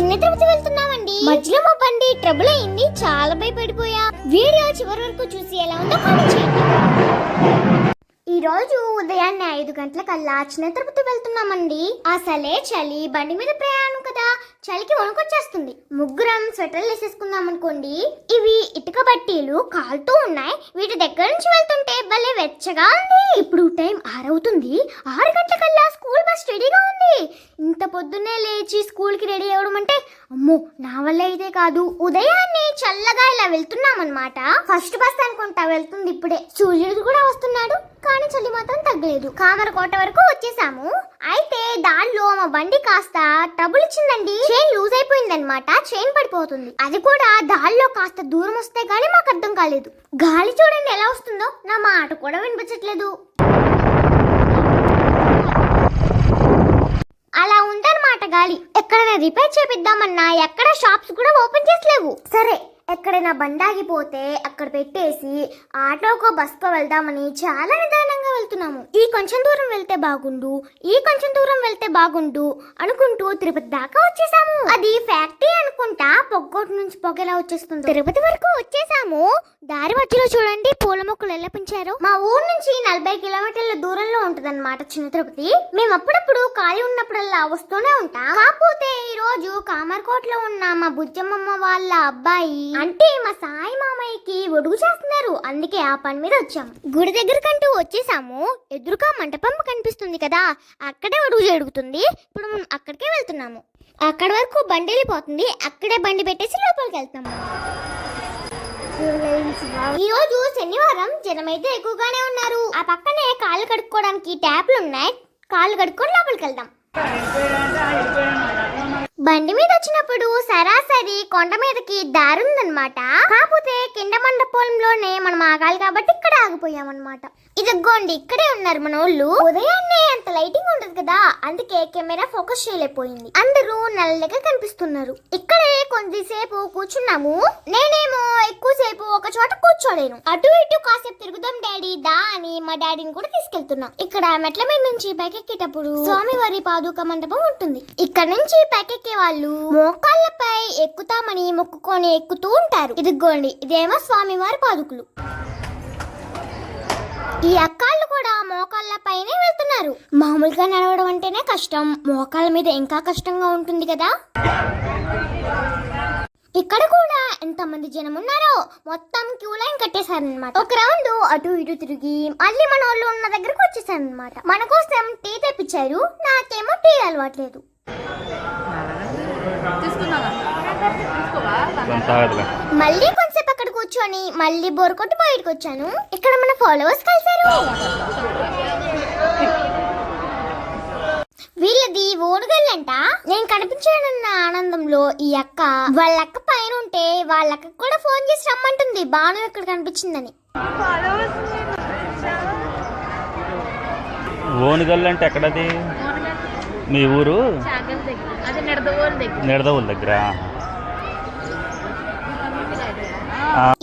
చిన్న తిరుపతి వెళ్తున్నామండి. మధ్యలో మా బండి ట్రబుల్ అయింది చాలా భయపడిపోయా. వీడియో చివరి వరకు చూసి ఎలా ఉందో కామెంట్ చేయండి. ఈ రోజు ఉదయాన్నే ఐదు గంటలకల్లా చిన్న తిరుపతి వెళ్తున్నామండి. అసలే చలి బండి మీద ప్రయాణం కదా. చలికి వణుకొచ్చేస్తుంది. ముగ్గురం స్వెటర్లు వేసేసుకుందాం అనుకోండి ఇవి ఇటుక బట్టీలు కాలుతూ ఉన్నాయి. వీటి దగ్గర నుంచి వెళ్తుంటే భలే వెచ్చగా ఉంది. ఇప్పుడు టైం ఆరవుతుంది. ఆరు గంటలకల్లా స్కూల్ బస్ రెడీగా ఉంది. ఇంత పొద్దున్నే లేచి స్కూల్కి రెడీ అవ్వడం అంటే అమ్మో నా వల్ల అయితే కాదు. ఉదయాన్నే చల్లగా ఇలా వెళ్తున్నాం అనమాట ఫస్ట్ బస్ అనుకుంటా వెళ్తుంది ఇప్పుడే. సూర్యుడు కూడా వస్తున్నాడు. కానీ చలి మాత్రం తగ్గలేదు. కామరకోట వరకు వచ్చేసాము. అయితే దానిలో మా బండి కాస్త టబుల్ ఇచ్చిందండి. చైన్ లూజ్ అయిపోయిందనమాట చైన్ పడిపోతుంది. అది కూడా దారిలో కాస్త దూరం వస్తే గానీ మాకు అర్థం కాలేదు. గాలి చూడండి ఎలా వస్తుందో. నా మాట కూడా వినిపించట్లేదు. అలా ఉందన్నమాట గాలి. ఎక్కడైనా రిపేర్ చేపిద్దామన్నా ఎక్కడ షాప్స్ కూడా ఓపెన్ చేసలేవు సరే ఎక్కడైనా బండాగిపోతే అక్కడ పెట్టేసి ఆటోకో బస్కో వెళ్దామని చాలా వెళ్తున్నాము. ఈ కొంచెం దూరం వెళ్తే బాగుండు ఈ కొంచెం దూరం వెళ్తే బాగుండు అనుకుంటూ తిరుపతి దాకా వచ్చేసాము. అది ఫ్యాక్టరీ అనుకుంటా పొగ్గోటు నుంచి పొగలా వచ్చేస్తుంది. తిరుపతి వరకు వచ్చేసాము. దారి మధ్యలో చూడండి పూల మొక్కలు ఎలా పెంచారు. మా ఊరు నుంచి నలభై కిలోమీటర్ల దూరంలో ఉంటదన్నమాట చిన్న తిరుపతి. మేము అప్పుడప్పుడు ఖాళీ ఉన్నప్పుడల్లా వస్తూనే ఉంటాం. కాకపోతే రోజు కామర్కోట్లో ఉన్న మా బుజ్జమ్మమ్మ వాళ్ళ అబ్బాయి అంటే మా సాయి మామయ్యకి ఒడుగు చేస్తున్నారు. అందుకే ఆ పని మీద వచ్చాం. గుడి దగ్గరకంటూ వచ్చేసాము. ఎదురుగా మంటపం కనిపిస్తుంది కదా అక్కడే ఒడుగు జరుగుతుంది. ఇప్పుడు మనం అక్కడికే వెళ్తున్నాము. అక్కడ వరకు బండి వెళ్ళిపోతుంది. అక్కడే బండి పెట్టేసి లోపలికి వెళ్తాము ఈ రోజు శనివారం జనమైతే ఎక్కువగానే ఉన్నారు. ఆ పక్కనే కాళ్ళు కడుక్కోవడానికి ట్యాప్లు ఉన్నాయి. కాళ్ళు కడుక్కొని లోపలికి వెళ్దాం. బండి మీద వచ్చినప్పుడు సరాసరి కొండ మీదకి దారి ఉందన్నమాట కాకపోతే కింద మండపంలోనే మనం ఆగాలి కాబట్టి ఇక్కడ ఆగిపోయామన్నమాట. ఇదిగోండి ఇక్కడే ఉన్నారు మన వాళ్ళు ఉదయాన్నే అంత లైటింగ్ ఉండదు కదా అందుకే కెమెరా ఫోకస్ చేయలేకపోయింది. అందరూ నల్లగా కనిపిస్తున్నారు. ఇక్కడే కొద్దిసేపు కూర్చున్నాము. నేనేమో ఎక్కువసేపు ఒక చోట కూర్చోలేను. అటు ఇటు కాసేపు తిరుగుదాం డాడీ. దా అని మా డాడీని కూడా తీసుకెళ్తున్నాం. ఇక్కడ మెట్ల మీద నుంచి పైకెక్కేటప్పుడు స్వామివారి పాదుక మండపం ఉంటుంది. ఇక్కడ నుంచి పైకెక్కే వాళ్ళు మోకాళ్ళపై ఎక్కుతామని మొక్కుకొని ఎక్కుతూ ఉంటారు. ఇదిగోండి ఇదేమో స్వామివారి పాదుకులు. ఈ అక్కాళ్ళు కూడా మోకాళ్ళ పైనే వెళ్తున్నారు. మామూలుగా నడవడం అంటేనే కష్టం. మోకాళ్ళ మీద ఇంకా కష్టంగా ఉంటుంది కదా? ఇక్కడ కూడా ఎంతమంది జనం ఉన్నారో మొత్తం క్యూ లైన్ కట్టేశారనమాట ఒక రౌండ్ అటు ఇటు తిరిగి మళ్ళీ మన వాళ్ళు ఉన్న దగ్గరకు వచ్చేసారనమాట మన కోసం టీ తెప్పించారు నాకేమో టీ అలవాట్లేదు. మళ్ళీ కొంచెంసేపు అక్కడ కూర్చొని మళ్ళీ బోర్ కొట్టి బయటకు వచ్చాను. ఇక్కడ మన ఫాలోవర్స్ కలిసారు వీళ్ళది ఓడుగల్లంట నేను కనిపించానన్న ఆనందంలో ఈ అక్క వాళ్ళ అక్క పైన ఉంటే వాళ్ళ అక్క కూడా ఫోన్ చేసి రమ్మంటుంది. బాను ఇక్కడ కనిపించిందని. ఓనుగల్ అంటే ఎక్కడది? మీ ఊరు? చాగల్ దగ్గర. అది నిడదవోలు దగ్గర. నిడదవుల దగ్గర.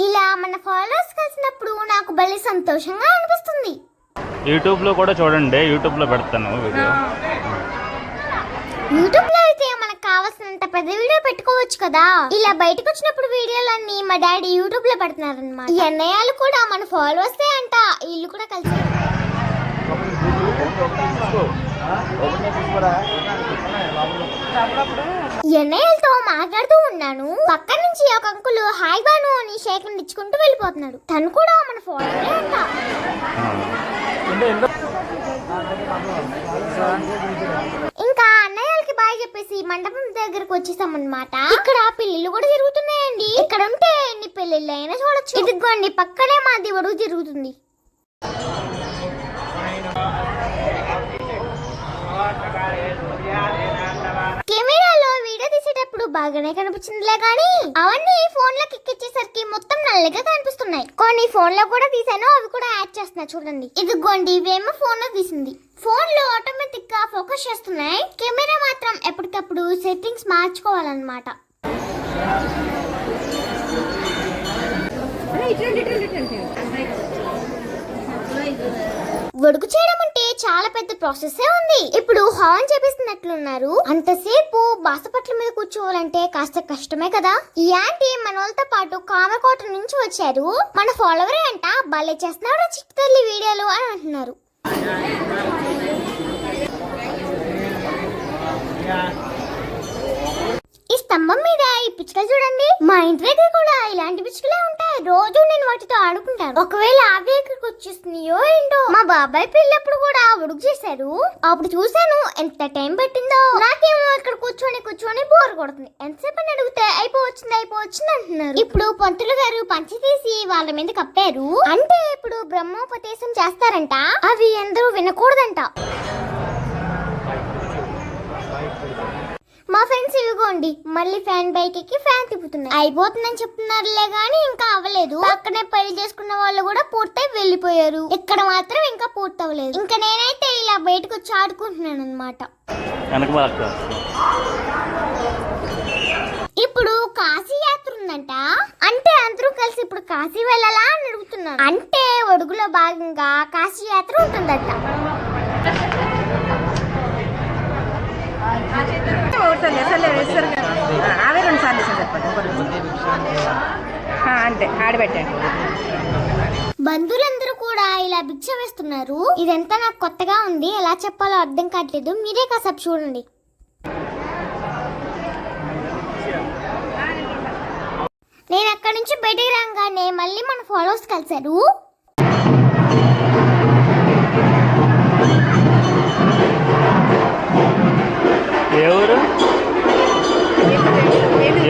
ఇలా మన ఫాలోవర్స్ కలిసినప్పుడు నాకు భలే సంతోషంగా అనిపిస్తుంది. యూట్యూబ్లో కూడా చూడండి. యూట్యూబ్లో పెడతాను వీడియో. యూట్యూబ్లో అయితే మనకు కావాల్సినంత పెద్ద వీడియో పెట్టుకోవచ్చు కదా. ఇలా బయటకు వచ్చినప్పుడు వీడియోలన్నీ మా డాడీ యూట్యూబ్లో పెడుతున్నారు అనమాట ఈ కూడా మన ఫాలోవర్స్ అంట. ఇల్లు కూడా కలిసి ఈ మాట్లాడుతూ ఉన్నాను. పక్క నుంచి ఒక అంకుల్ హాయ్ బాను అని షేక్ ఇచ్చుకుంటూ వెళ్ళిపోతున్నాడు. తను కూడా మన ఫాలోవరే అంట. చెప్పేసి మండపం దగ్గరకు వచ్చేసామన్నమాట. ఇక్కడ పెళ్ళిళ్ళు కూడా జరుగుతున్నాయండి. ఇక్కడ ఉంటే ఎన్ని పెళ్ళిళ్ళు అయినా చూడొచ్చు. ఇదిగోండి పక్కనే మా దేవుడు జరుగుతుంది కెమెరాలో వీడియో తీసేటప్పుడు బాగానే కనిపించిందిలే కానీ అవన్నీ ఫోన్లో ఎక్కిచ్చేసరికి మొత్తం నల్లగా కనిపిస్తున్నాయి. కొన్ని ఫోన్లో కూడా తీసాను అవి కూడా యాడ్ చేస్తున్నా చూడండి. ఇదిగోండి ఇవేమో ఫోన్లో తీసింది. ఫోన్లో ఆటోమేటిక్గా ఫోకస్ చేస్తున్నాయి. కెమెరా మాత్రం ఎప్పటికప్పుడు సెట్టింగ్స్ మార్చుకోవాలన్నమాట. గొడుగు చేయడం అంటే చాలా పెద్ద ప్రాసెస్ ఉంది. ఇప్పుడు హార్న్ చేపిస్తున్నట్లున్నారు అంతసేపు బాసపట్ల మీద కూర్చోవాలంటే కాస్త కష్టమే కదా? ఈ ఆంటీ మన వాళ్ళతో పాటు కామకోట నుంచి వచ్చారు. మన ఫాలోవరే అంట భలే చేస్తున్నాడు చిక్ తల్లి వీడియోలు అని అంటున్నారు. ఈ స్తంభం మీద ఈ పిచ్చుకలు చూడండి. మా ఇంటి దగ్గర కూడా ఇలాంటి పిచ్చుకలే ఉంటాయి. రోజు నేను వాటితో ఆడుకుంటాను. ఒకవేళ అవి ఎక్కడికి వచ్చేస్తున్నాయో ఏంటో మా బాబాయ్ పిల్లప్పుడు కూడా ఉడుకు చేశారు. అప్పుడు చూశాను ఎంత టైం పట్టిందో. నాకేమో ఇక్కడ కూర్చొని కూర్చొని బోర్ కొడుతుంది. ఎంతసేపు అని అడిగితే అయిపోవచ్చింది అయిపోవచ్చింది అంటున్నారు. ఇప్పుడు పంతులు గారు పంచి తీసి వాళ్ళ మీద కప్పారు. అంటే ఇప్పుడు బ్రహ్మోపదేశం చేస్తారంట. అవి అందరూ వినకూడదంట. మా ఫ్రెండ్స్ ఇవిగోండి. మళ్ళీ ఫ్యాన్ బైక్ ఎక్కి ఫ్యాన్ తిప్పుతున్నాయి. అయిపోతుందని చెప్తున్నారులే గానీ ఇంకా అవ్వలేదు. పక్కనే పెళ్ళి చేసుకున్న వాళ్ళు కూడా పూర్తయి వెళ్ళిపోయారు. ఇక్కడ మాత్రం ఇంకా పూర్తి అవ్వలేదు ఇంకా నేనైతే ఇలా బయటకు వచ్చి ఆడుకుంటున్నాను అనమాట ఇప్పుడు కాశీ యాత్ర ఉందంట. అంటే అందరూ కలిసి ఇప్పుడు కాశీ వెళ్ళాలా అని అడుగుతున్నాను అంటే ఒడుగులో భాగంగా కాశీ యాత్ర ఉంటుందట. ఒకటి అసలు వేస్తారు కదా. అవే రెండు సార్లు చెప్పండి అంతే ఆడబెట్టండి. బంధువులందరూ కూడా ఇలా భిక్ష వేస్తున్నారు. ఇదంతా నాకు కొత్తగా ఉంది. ఎలా చెప్పాలో అర్థం కావట్లేదు. మీరే కాసేపు చూడండి. నేను అక్కడి నుంచి బయటకు రాగానే మళ్ళీ మన ఫాలోవర్స్ కలిశారు.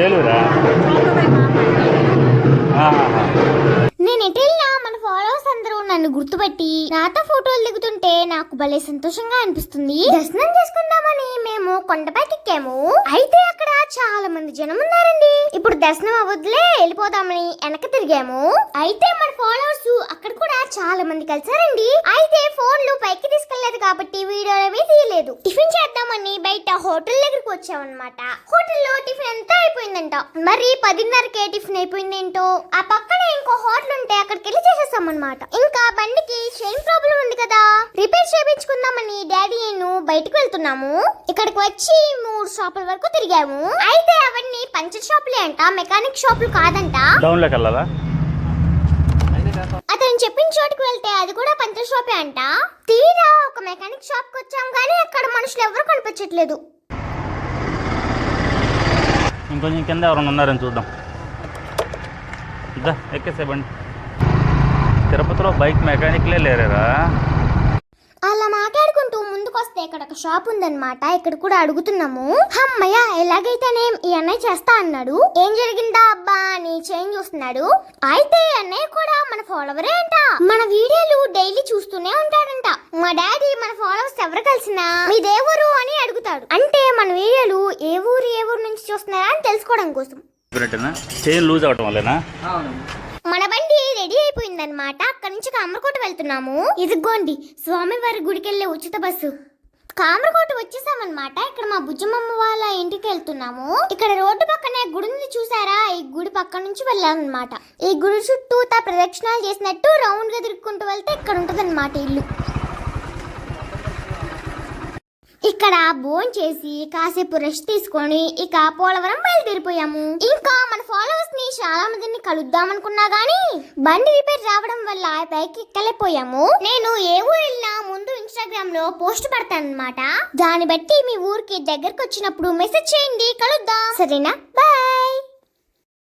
ఏలూరా. నేను ఎటు వెళ్ళినా మన ఫాలోవర్స్ అందరూ నన్ను గుర్తుపట్టి నాతో ఫోటోలు దిగుతుంటే నాకు భలే సంతోషంగా అనిపిస్తుంది. దర్శనం చేసుకుందామని మేము కొండపైకి ఎక్కాము. అయితే అక్కడ చాలా మంది జనం ఉన్నారండి. ఇప్పుడు దర్శనం అవ్వదులే వెళ్ళిపోదామని వెనక తిరిగాము. అయితే మన ఫాలోవర్స్ అక్కడ కూడా చాలా మంది కలిసారండి. అయితే ఫోన్లు పైకి తీసుకెళ్ళేదు కాబట్టి వీడియో ఏమీ తీయలేదు. టిఫిన్ చేద్దామని బయట హోటల్ దగ్గరికి వచ్చామన్నమాట. హోటల్లో టిఫిన్ అంతా అయిపోయిందంట. మరి పదిన్నరకే టిఫిన్ అయిపోయిందేంటో? ఆ పక్కనే ఇంకో హోటల్ ఉంటే అక్కడికి వెళ్ళి చేసేసామన్నమాట ఇంకా బండికి చైన్ ప్రాబ్లం ఉంది కదా. రిపేర్ చేయించుకుందామని డాడీ నేను బయటకు వెళ్తున్నాము. ఇక్కడికి వచ్చి మూడు షాపుల వరకు తిరిగాము. అయితే అవన్నీ పంచర్ షాపులే అంట మెకానిక్ షాపులు కాదంట. వెళ్ళాలా అతను చెప్పిన చోటుకు వెళ్తే అది కూడా పంచర్ షాపే అంట. తీరా ఒక మెకానిక్ షాప్కి వచ్చాం కానీ అక్కడ మనుషులు ఎవరు కనిపించట్లేదు. ఇంకొంచెం కింద ఎవరైనా ఉన్నారని చూద్దాం. ఇద్దా ఎక్కేసేబండి తిరుపతిలో బైక్ మెకానిక్లే లేరేరా? అలా మాట్లాడుకుంటూ ముందుకొస్తే ఇక్కడ ఒక షాప్ ఉందన్నమాట. ఇక్కడ కూడా అడుగుతున్నాము. అమ్మయ్య ఎలాగైతేనే ఈ అన్నయ్య చేస్తా అన్నాడు. ఏం జరిగిందా అబ్బా అని చేంజ్ చూస్తున్నాడు. అయితే ఈ అన్నయ్య కూడా మన ఫాలోవరే అంట. మన వీడియోలు డైలీ చూస్తూనే ఉంటాడంట. మా డాడీ మన ఫాలోవర్స్ ఎవరు కలిసినా మీదే ఊరు అని అడుగుతాడు. అంటే మన వీడియోలు ఏ ఊరు ఏ ఊరు నుంచి చూస్తున్నారా అని తెలుసుకోవడం కోసం. చైన్ లూజ్ అవటం వల్లేనా? మన బండి రెడీ అయిపోయిందన్నమాట. అక్కడి నుంచి కామరకోట వెళ్తున్నాము. ఇదిగోండి స్వామివారి గుడికి వెళ్ళే ఉచిత బస్సు. కామరకోట వచ్చేసామన్నమాట. ఇక్కడ మా బుజ్జమ్మ వాళ్ళ ఇంటికి వెళ్తున్నాము. ఇక్కడ రోడ్డు పక్కనే గుడి ఉంది చూసారా? ఈ గుడి పక్క నుంచి వెళ్ళామన్నమాట. ఈ గుడి చుట్టూ తా ప్రదక్షిణాలు చేసినట్టు రౌండ్గా తిరుక్కుంటూ వెళ్తే ఇక్కడ ఉంటదన్నమాట ఇల్లు. ఇక్కడ బోన్ చేసి కాసేపు రెస్ట్ తీసుకొని ఇక పోలవరం బయలుదేరిపోయాము. ఇంకా మన ఫాలోవర్స్ని చాలా మందిని కలుద్దాం అనుకున్నా గానీ బండి రిపేర్ రావడం వల్ల ఆ పైకి ఎక్కలేకపోయాము. నేను ఏ ఊరు వెళ్ళినా ముందు ఇన్స్టాగ్రామ్లో పోస్ట్ పెడతాను అనమాట దాన్ని బట్టి మీ ఊరికి దగ్గరకు వచ్చినప్పుడు మెసేజ్ చేయండి. కలుద్దాం. సరేనా? బాయ్